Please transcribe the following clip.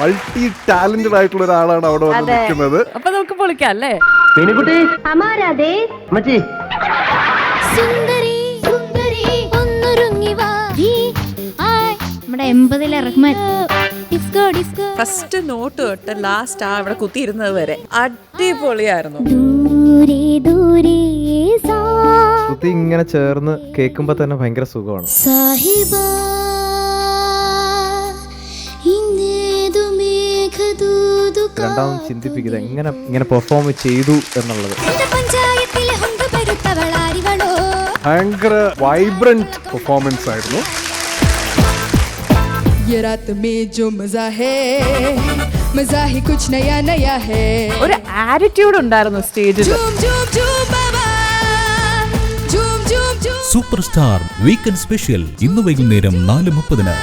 Multi talented ആയിട്ടുള്ള ഒരാളാണ് അവിടെ വന്ന് അതെ. നിൽക്കുന്നത്. അപ്പൊ നമുക്ക് പൊളിക്കാം അല്ലേ? മീനുകുട്ടി സുന്ദരി സുന്ദരി ഒന്നൊരുങ്ങി വാ. നമ്മുടെ എൺപതിലെ Rahman. Disco disco. First note തൊട്ട് ലാസ്റ്റ് ആ ഇവിടെ കുത്തിയിരുന്നത് വരെ. അടിപൊളിയായിരുന്നു. ദൂരെ ദൂരെ സാ. ശ്രുതി ഇങ്ങനെ ചേർന്ന് കേൾക്കുമ്പോ തന്നെ ഭയങ്കര സുഖമാണ്. സാഹിബ. രണ്ടാമത് ചിന്തിപ്പിക്കുക എങ്ങനെ ഇങ്ങനെ പെർഫോം ചെയ്തു എന്നുള്ളത്. ഭയങ്കര വൈബ്രന്റ് പെർഫോമൻസ് ആയിരുന്നു. ഒരു ആറ്റിറ്റ്യൂഡ് ഉണ്ടായിരുന്നു സ്റ്റേജിൽ സൂപ്പർ സ്റ്റാർ വീക്കെൻഡ് സ്പെഷ്യൽ ഇന്ന് വൈകുന്നേരം നാല് മുപ്പതിനാണ്